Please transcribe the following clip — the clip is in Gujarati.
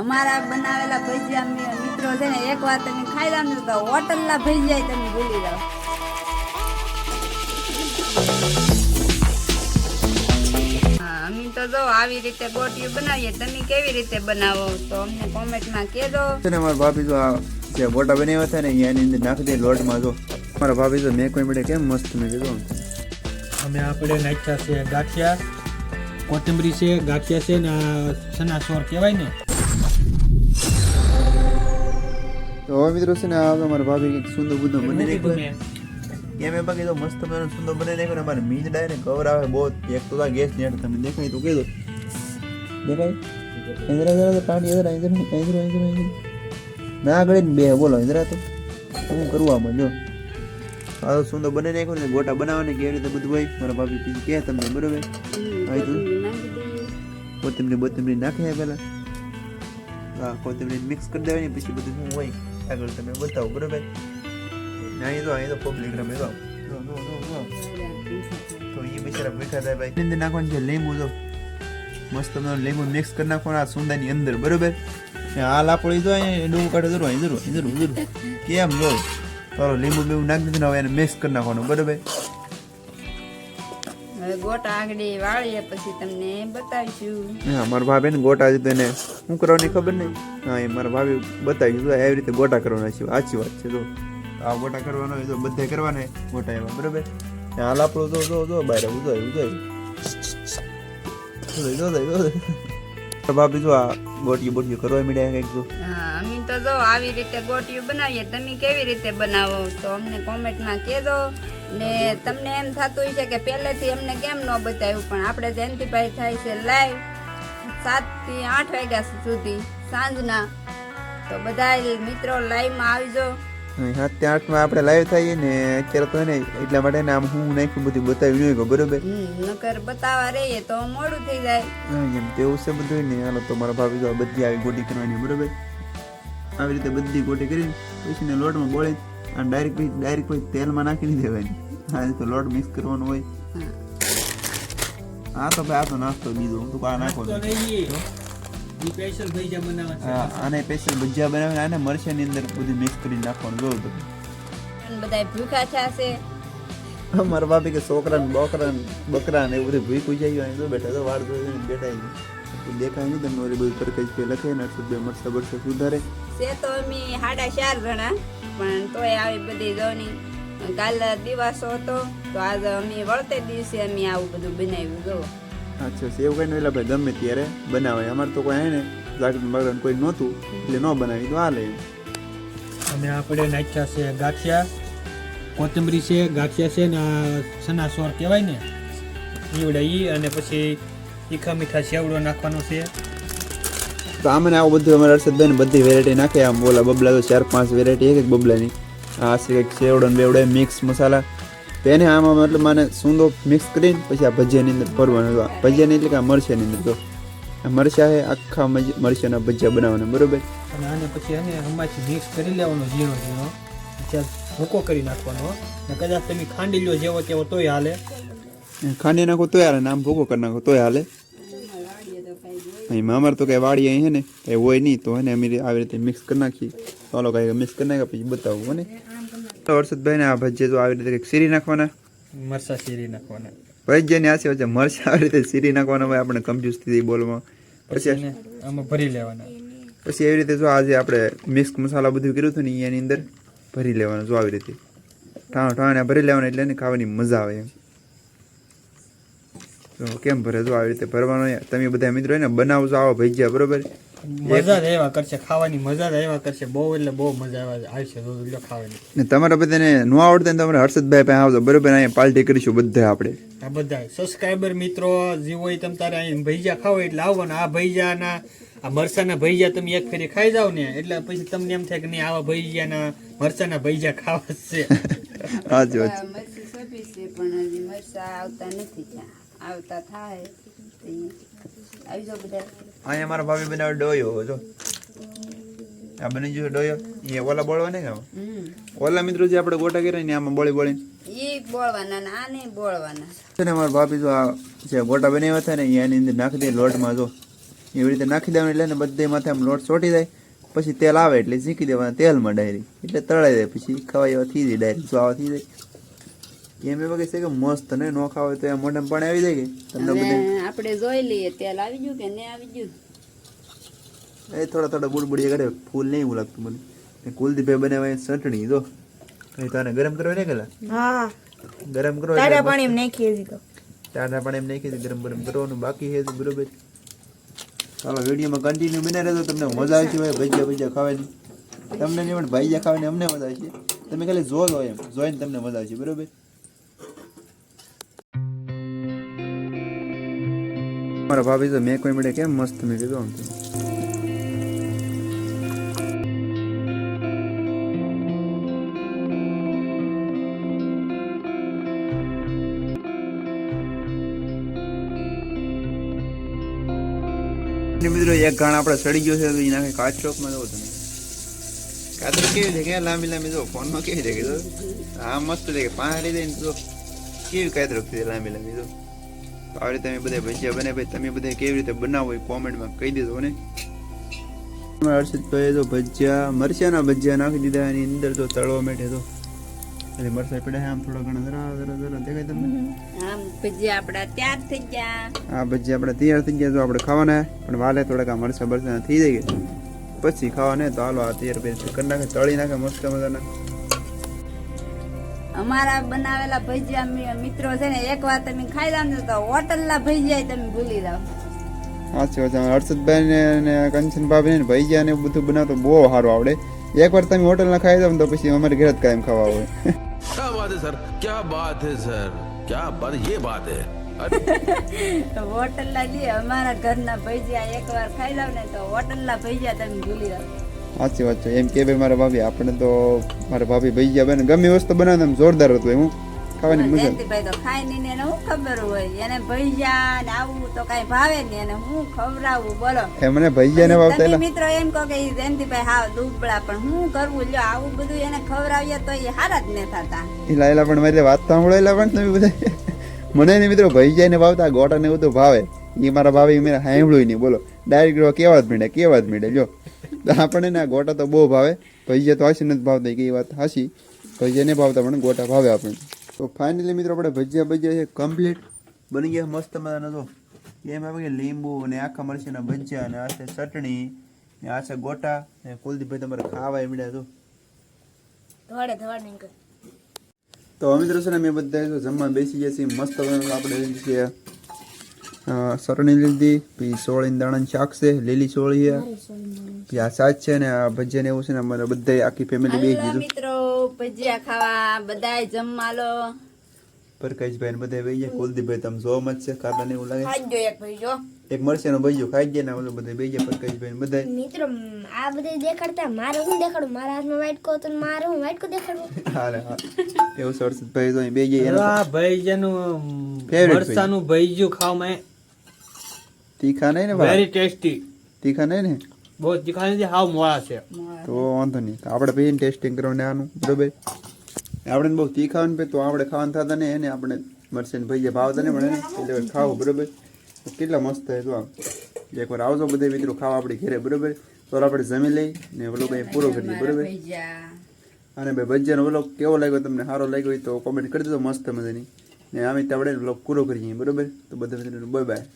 અમારા બનાવેલા ભજીયા મિત્રો છે ને એક વાર તમે ખાઈ લાવ તો હોટલના ભજીયા તમે ભૂલી જાઓ. હા, અમે તો જો આવી રીતે ગોટિયું બનાવીએ તમે કેવી રીતે બનાવો તો અમને કોમેન્ટમાં કહેજો. અને અમારા મારા ભાભી જો આ જે ગોટા બનાવ્યા હતા ને એની અંદર નાખી દે લોટમાં જો. મારા ભાભી તો મેં કોઈ મળે કેમ મસ્ત મેં કીધું અમે આપણે નાખ્યા છે ગાંઠિયા કોથમરી છે ગાંઠિયા છે ને આ સના સોર કહેવાય ને. તો હવે મિત્રો છે ને આ મારા ભાભી કંઈક સુંદર બુંદર કીધું નાખ્યું મેં? એમ એમ બાકી તો મસ્ત મજાનું સુંદર બનાવી નાખ્યો ને અમારે મીજ ડાય ને કવર આવે બહુ એક તો આ ગેસ નેટ તમે દેખાય તો કહી દો દેખાય? ઇન્દ્રા જરા પાણી ઇન્દ્રા ઇન્દ્રા ઇન્દ્રા ઇન્દ્રા ઇન્દ્રા ના આગળ બે બોલો ઇન્દ્રા તો. શું કરવું આમાં જો. આ સુંદર બનાવી નાખ્યો ને ગોટા બનાવવાની કેવી રીતે બધું હોય. મારા ભાભી બીજું કહે તમને બરોબર? આવી તું. તો. કોથમરી બોથમરી નાખી પહેલાં. હા કોથમરી મિક્સ કરી દેવાની પછી બધું શું હોય. આગળ તમે બતાવો બરોબર ને અહીં તો અહીં તો પબ્લિક રમે તો. તો એ બિચારા બેઠા થાય ભાઈ અંદર નાખવાનું છે લીંબુ જો મસ્ત તમે લીંબુ મિક્સ કરી નાખવાનું આ સુંદાની અંદર બરોબર આ લાપડી તો અહીંયા ડૂબું કાઢે જરૂર અહીં જરૂર અહીં જરૂર કેમ જો ચાલો લીંબુ બીંબુ નાખી દીધું હવે એને મિક્સ કરી નાખવાનું બરોબર હવે ગોટા આગળ વાળીએ પછી તમને બતાવીશું. હા મારા ભાભી ને ગોટા હતી તો શું કરવાની ખબર નહીં? હા એ મારા ભાભી બતાવી દીધું એવી રીતે ગોટા કરવાના છે. સાચી વાત છે તો આ ગોટા કરવાનો હોય તો બધે કરવાના ગોટા એવા બરોબર? હાલ આપણું જો જો જો બહાર ઉજાય ઉજાય ઉજાય જો જો ભાભી જો આ ગોટીયું બોટીયું કરવા મળ્યા કંઈક જો. અમે તો જો આવી રીતે ગોટિયું બનાવીએ તમે કેવી રીતે બનાવો તો અમને કોમેન્ટમાં કહેજો. ને તમને એમ થતું છે કે પહેલેથી એમને કેમ ન બતાવ્યું પણ આપણે જયંતિભાઈ થાય છે લાઈવ સાતથી આઠ વાગ્યા સુધી સાંજના. તો બધા મિત્રો લાઈવમાં આવજો. સાત આઠમાં આપણે લાઈવ થઈએ ને અત્યારે તો ને એટલા માટે ને આમ હું નાખ્યું બધું બતાવ્યું નહીં બરોબર? નકર બતાવવા રહીએ તો મોડું થઈ જાય. એમ તેવું છે બધું ને. હાલો તો મારા ભાભી તો બધી આવી ગોટી કરવાની બરોબર? આવી રીતે બધી ગોટી કરી પછી ને લોટમાં બોળી અને ડાયરેક્ટ પછી ડાયરેક્ટ પછી તેલમાં નાખી નહીં દેવાની. હા તો લોટ મિક્સ કરવાનો હોય. હા. આ તો ભાઈ આ તો નાસ્તો બીજો. હું તો આ નાખો હા? આને સ્પેશિયલ ભજીયા બનાવીને આને મરચાની અંદર બધું મિક્સ કરીને નાખવાનું. જોઉં તો બધા ભૂખા થશે મારા કે છોકરા ને બોકરા બકરા ને એવું બધું ભૂખું જાય અહીં તો બેઠા તો વાળ ધોઈને બેઠા દેખાય નહીં તમને ઓલી બધું તરકારી લખે ને બે મરસા બરસા સુધારે. છે તો અમે સાડા ચાર જણા. પણ તોય આવી બધી જોની કાલ દિવસો હતો તો આજે અમે વળતે દિવસે અમે આવું બધું બનાવ્યું ગયો અચ્છા એવું કઈ એટલે ભાઈ ગમે ત્યારે બનાવે અમારે તો કોઈ હે ને જાગરણ બાગરણ કોઈ નહોતું એટલે ન બનાવી તો હાલે. એમ અમે આપણે નાખ્યા છે ગાંઠિયા કોથમરી છે ગાંઠિયા છે ને આ સના સોર કહેવાય ને ઈવડે ઈ અને પછી તીખા મીઠા સેવડો નાખવાનો છે. તો આ ને આવું બધું અમારે હર્ષદભાઈ બધી વેરાયટી નાખે. આમ બોલા બબલા તો ચાર પાંચ વેરાયટી એક એક બબલાની. આ છે કંઈક ચેવડો ને બેવડો મિક્સ મસાલા. તો એને આમાં મતલબ મને સૂંદો મિક્સ કરીને પછી આ ભજીયાની અંદર ભરવાનું તો આ ભજીયાની એટલે કે આ મરચાની અંદર તો. આ મરચા છે આખા મરચાના ભજીયા બનાવવાના બરોબર? અને આને પછી એને હમાથી મિક્સ કરી લેવાનો ઝીણો ઝીણો. ભૂકો કરી નાખવાનો ને કદાચ તમે ખાંડી લો જેવો તેવો તોય હાલે. ખાંડી નાખો તોય હાલે ને આમ ભૂકો કરી નાખો તોય હાલે. અહીં અમારે તો કઈ વાડી અહીં છે ને એ હોય નહીં તો એને અમે આવી રીતે મિક્સ કરી નાખીએ. ચાલો કઈ મિક્સ કરી નાખ્યા પછી બતાવું ને. તો હર્ષદભાઈ ને આ ભજીયા તો આવી રીતે કંઈક સીરી નાખવાના. મરસા શીરી નાખવાના. ભજીયાની આશી વચ્ચે મરચા આવી રીતે સીરી નાખવાના હોય આપણે કમજુસ થઈ બોલમાં. પછી પછી આમાં ભરી લેવાના. પછી એવી રીતે જો આજે આપણે મિક્સ મસાલા બધું કર્યું હતું ને એની અંદર ભરી લેવાનું જો આવી રીતે. ઠાણ ઠાણા ભરી લેવાનું એટલે એને ખાવાની મજા આવે એમ. તો કેમ ભરે તો આવી રીતે ભરવાનો? તમે બધા મિત્રો હોય ને બનાવજો આવો ભજીયા બરોબર? મજા જ એવા કરશે ખાવાની મજા જ એવા કરશે. બહુ એટલે બહુ મજા આવે આવશે રોજ ખાવાની. ને તમારા બધાને ન આવડતા ને તમારે હર્ષદભાઈ પાસે આવજો બરોબર? અહીંયા પાર્ટી કરીશું બધા આપણે. આ બધા સબસ્ક્રાઈબર મિત્રો જે હોય તમ તારે અહીં ભૈજા ખાવ એટલે આવવાના આ ભૈજાના આ મરસાના ભૈજા તમે એક ફેરી ખાઈ જાવ ને એટલે પછી તમને એમ થાય કે નહીં આવા ભૈજાના મરસાના ભૈજા ખાવા જ છે. હાજી વાત પણ હજી મરચા આવતા નથી ત્યાં. આવતા થાય આવી જાવ બધા. અહીંયા મારા ભાભી બનાવે ડોયો જો. આ બની ગયો ડોયો. એ ઓલા બોળવા નહીં ગાવ ઓલા મિત્રો જે આપણે ગોટા કર્યા ને આમાં બોળી બોળી ઈ બોળવાના ને આને બોળવાના. છે ને મારા ભાભી જો આ જે ગોટા બનાવ્યા હતા ને એની અંદર નાખી દે લોટમાં જો. એવી રીતે નાખી દેવાનું એટલે ને બધે માથે આમ લોટ ચોટી જાય. પછી તેલ આવે એટલે શીખી દેવાના તેલમાં ડાયરી. એટલે તળાઈ જાય પછી ખવાય એવા થઈ જાય ડાયરી. જો આવા થઈ જાય. એમ એમાં કહે છે કે મસ્ત ને નો ખાવ તો એમ પણ પાણી આવી જાય કે? તમને બધે? આપણે જોઈ લઈએ તેલ આવી ગયું કે નહીં આવી ગયું? એ થોડા થોડા બુડબુડી કરે ફૂલ નહીં એવું લાગતું મને. ને કુલદીપભાઈ બનાવે ચટણી જો. કઈ તારે ગરમ કરવા નહીં ગયેલા હા. ગરમ કરો તારા પણ એમ નાખી દીધો ટાટા પાણી એમ નાખી ગરમ ગરમ કરવાનું બાકી છે બરોબર. ચાલો વિડીયોમાં કન્ટિન્યુ બને રહેતો તમને મજા આવશે ભાઈ ભજીયા ભજીયા ખાવાની. તમને નહીં પણ ભજીયા ખાવાની અમને મજા આવશે. તમે ખાલી જો લો એમ જોઈને તમને મજા આવશે બરોબર? મારા ભાભી તો મેં કોઈ મળે કેમ મસ્ત મેં કીધું આમ મિત્રો, એક ગાણ આપણે સડી ગયો છે, તો એ નાખે કાચ ચોકમાં જવો તમે. કાતર કેવી છે કે લાંબી લાંબી જો ફોનમાં કેવી છે કીધું? આ મસ્ત છે કે પાંચ લઈ દઈને તો કેવી કાતર લાંબી લાંબી તો આવી રીતે અમે બધા ભજીયા બને ભાઈ તમે બધા કેવી રીતે બનાવો એ કોમેન્ટમાં કહી દેજો ને હર્ષિતભાઈ તો ભજીયા મરચાના ભજીયા નાખી દીધા એની અંદર તો તળવા બેઠે તો. એટલે મરચાં પડ્યા આમ થોડા ઘણા જરા જરા જરા દેખાય તમને? આમ ભજીયા આપણા તૈયાર થઈ ગયા. આ ભજીયા આપણે તૈયાર થઈ ગયા તો આપણે ખાવાના પણ વાલે થોડાક આ મરચાં બરચાં થઈ જાય. પછી ખાવાને તો હાલો આ તૈયાર પછી કરી નાખે તળી નાખે મસ્ત મજાના. અમારા બનાવેલા ભજીયા મિત્રો છે ને એક વાર તમે ખાઈ લો ને તો હોટલના ભજીયા તમે ભૂલી જાવ સાચી વાત હર્ષદભાઈ ને અને કંચન ભાભી ને ભજીયા ને બધું બનાવતો બહુ સારું આવડે. એક વાર તમે હોટલના ખાઈ જાવ તો પછી અમારે ઘરે જ કાયમ ખાવા હોય. ક્યાં બાત સર? ક્યા બાત હે સર? ક્યા બાત? યે બાત હે. હોટલ ના અમારા ઘરના ભજીયા એકવાર ખાઈ લાવ ને તો હોટલ ના ભજીયા તમે ભૂલી જાવ સાચી વાત છે. એમ કે ભાઈ મારા ભાભી આપણે તો મારા ભાભી ભૈયા બને. ગમે વસ્તુ બનાવે એમ જોરદાર હતું એમ ખાવાની મજા ભાઈ તો ખાઈ ને એને શું ખબર હોય? એને ભૈયા ને આવું તો કઈ ભાવે ને એને. હું ખવડાવું બોલો. એ મને ભૈયા ને ભાવતા એટલે મિત્રો એમ કહો કે જયંતિભાઈ હા દુબળા પણ હું કરવું? લ્યો આવું બધું એને ખવડાવીએ તો એ હારા જ ને થતા. એ લાયેલા પણ મારી વાત સાંભળેલા પણ તમે બધા. મને ને મિત્રો ભૈયા ને ભાવતા ગોટા ને એવું તો ભાવે. એ મારા ભાવે મેં સાંભળ્યું નહીં બોલો. ડાયરેક્ટ કેવા જ મીડે કેવા જ મીડે જો આપણને ના ગોટા તો બહુ ભાવે. ભજીયા તો હાસી નથી ભાવતા એ વાત હાસી ભજીયા ને ભાવતા પણ ગોટા ભાવે આપણને. તો ફાઇનલી મિત્રો આપણે ભજીયા ભજીયા છે કમ્પ્લીટ બની ગયા મસ્ત મજાના તો એમ આવે કે લીંબુ અને આખા મરચીના ભજીયા ને આ છે ચટણી ને આ છે ગોટા. ને કુલદીપભાઈ તમારે ખાવા મળ્યા તો ધોડે ધોડે નીકળ. તો મિત્રો છે ને મેં બધા જમવા બેસી ગયા છીએ. મસ્ત આપણે લીધી છે અ, સરણી લીધી પછી સોળીની દાણાની શાક છે. લીલી સોળી છે પછી આ સાજ છે ને આ ભજીયા ને એવું છે ને અમારે બધા આખી ફેમિલી બે ગીધું મિત્રો ભજીયા ખાવા બધા જમવા લો. પરકાશભાઈ ને બધા બે ગયા કુલદીપભાઈ તમે જોવા મત છે ખાતા ને એવું લાગે એક ભાઈ જો એક નો ભજીયો ખાઈ ગયા ને ઓલું બધા બે ગયા પરકાશભાઈ ને બધા મિત્રો આ બધે દેખાડતા મારે હું દેખાડું? મારા હાથમાં વાઈટ કો તો મારે હું વાઈટ કો દેખાડું? હાલે હા એવું સરસતભાઈ તો બે ગયા ભાઈ ભજીયાનું Favorite મરસાનું ભજીયું ખાવામાં તીખા નહીં ને ભાઈ વેરી ટેસ્ટી તીખા નહીં ને? બહુ તીખા નથી હાવ મોળા છે. તો વાંધો નહીં. આપણે પછી ટેસ્ટિંગ કરવાને આનું બરોબર? આપણે બહુ તીખાવાનું ને તો આપણે ખાવાનું થતા ને એને આપણે મરશે ને ભાઈ ભાવતા ને પણ એને એટલે ખાવું બરોબર? કેટલા મસ્ત થાય તો આમ. એકવાર આવજો બધા મિત્રો ખાવા આપણી ઘરે બરોબર? તો આપણે જમી લઈ ને ઓલો કંઈ પૂરો કરી દઈએ બરોબર અને ભાઈ ભજીયાનો વ્લોગ કેવો લાગ્યો તમને? સારો લાગ્યો હોય તો કોમેન્ટ કરી દેજો મસ્ત મજાની. ને આમે આપણે વ્લોગ પૂરો કરીએ બરોબર? તો બધા મિત્રો બાય બાય